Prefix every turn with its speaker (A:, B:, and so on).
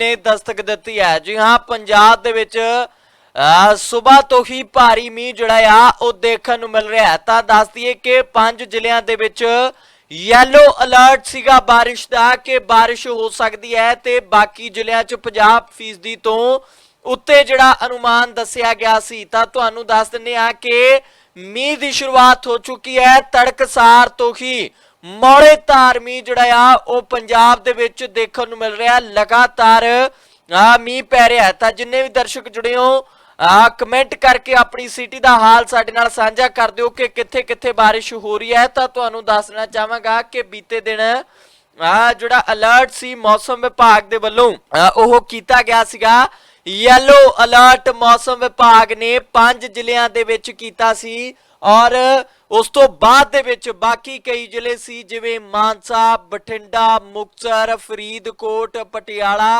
A: ਨੇ ਦਸਤਕ ਦਿੱਤੀ ਹੈ। ਜੀ ਹਾਂ, ਪੰਜਾਬ ਦੇ ਵਿੱਚ ਸਵੇਰ ਤੋਂ ਹੀ ਭਾਰੀ ਮੀਂਹ ਜਿਹੜਾ ਆ, ਉਹ ਦੇਖਣ ਨੂੰ ਮਿਲ ਰਿਹਾ ਹੈ। ਤਾਂ ਦੱਸ ਦਈਏ ਕਿ ਪੰਜ ਜ਼ਿਲ੍ਹਿਆਂ ਦੇ ਵਿੱਚ ਯੈਲੋ ਅਲਰਟ ਸੀਗਾ ਬਾਰਿਸ਼ ਦਾ ਕਿ ਬਾਰਿਸ਼ ਹੋ ਸਕਦੀ ਹੈ ਤੇ ਬਾਕੀ ਜ਼ਿਲ੍ਹਿਆਂ 'ਚ 50% ਤੋਂ ਉੱਤੇ ਜਿਹੜਾ ਅਨੁਮਾਨ ਦੱਸਿਆ ਗਿਆ ਸੀ। ਤਾਂ ਤੁਹਾਨੂੰ ਦੱਸ ਦਿੰਦੇ ਆ ਕਿ ਮੀਂਹ ਦੀ ਸ਼ੁਰੂਆਤ ਹੋ ਚੁੱਕੀ ਹੈ, ਤੜਕਸਾਰ ਤੋਂ ਹੀ। ਮੌਲੇ ਧਾਰ ਜਿਹੜਾ ਆ, ਉਹ ਪੰਜਾਬ ਦੇ ਵਿੱਚ ਦੇਖਣ ਨੂੰ ਮਿਲ ਰਿਹਾ। ਲਗਾਤਾਰ, ਆ, ਮੀਂਹ ਪੈ ਰਿਹਾ ਤਾਂ ਜਿੰਨੇ ਵੀ ਦਰਸ਼ਕ ਜੁੜੇ ਹੋ, ਆ, ਕਮੈਂਟ ਕਰਕੇ ਆਪਣੀ ਸਿਟੀ ਦਾ ਹਾਲ ਸਾਡੇ ਨਾਲ ਸਾਂਝਾ ਕਰ ਦਿਓ ਕਿ ਕਿੱਥੇ ਕਿੱਥੇ ਬਾਰਿਸ਼ ਹੋ ਰਹੀ ਹੈ। ਤਾਂ ਤੁਹਾਨੂੰ ਦੱਸਣਾ ਚਾਹਾਂਗਾ ਕਿ ਬੀਤੇ ਦਿਨ, ਆ, ਜਿਹੜਾ ਅਲਰਟ ਸੀ ਮੌਸਮ ਵਿਭਾਗ ਦੇ ਵੱਲੋਂ ਉਹ ਕੀਤਾ ਗਿਆ ਸੀਗਾ। ਯੈਲੋ ਅਲਰਟ ਮੌਸਮ ਵਿਭਾਗ ਨੇ ਪੰਜ ਜ਼ਿਲ੍ਹਿਆਂ ਦੇ ਵਿੱਚ ਕੀਤਾ ਸੀ ਔਰ ਉਸ ਤੋਂ ਬਾਅਦ ਦੇ ਵਿੱਚ ਬਾਕੀ ਕਈ ਜ਼ਿਲ੍ਹੇ ਸੀ ਜਿਵੇਂ ਮਾਨਸਾ, ਬਠਿੰਡਾ, ਮੁਕਤਸਰ, ਫਰੀਦਕੋਟ, ਪਟਿਆਲਾ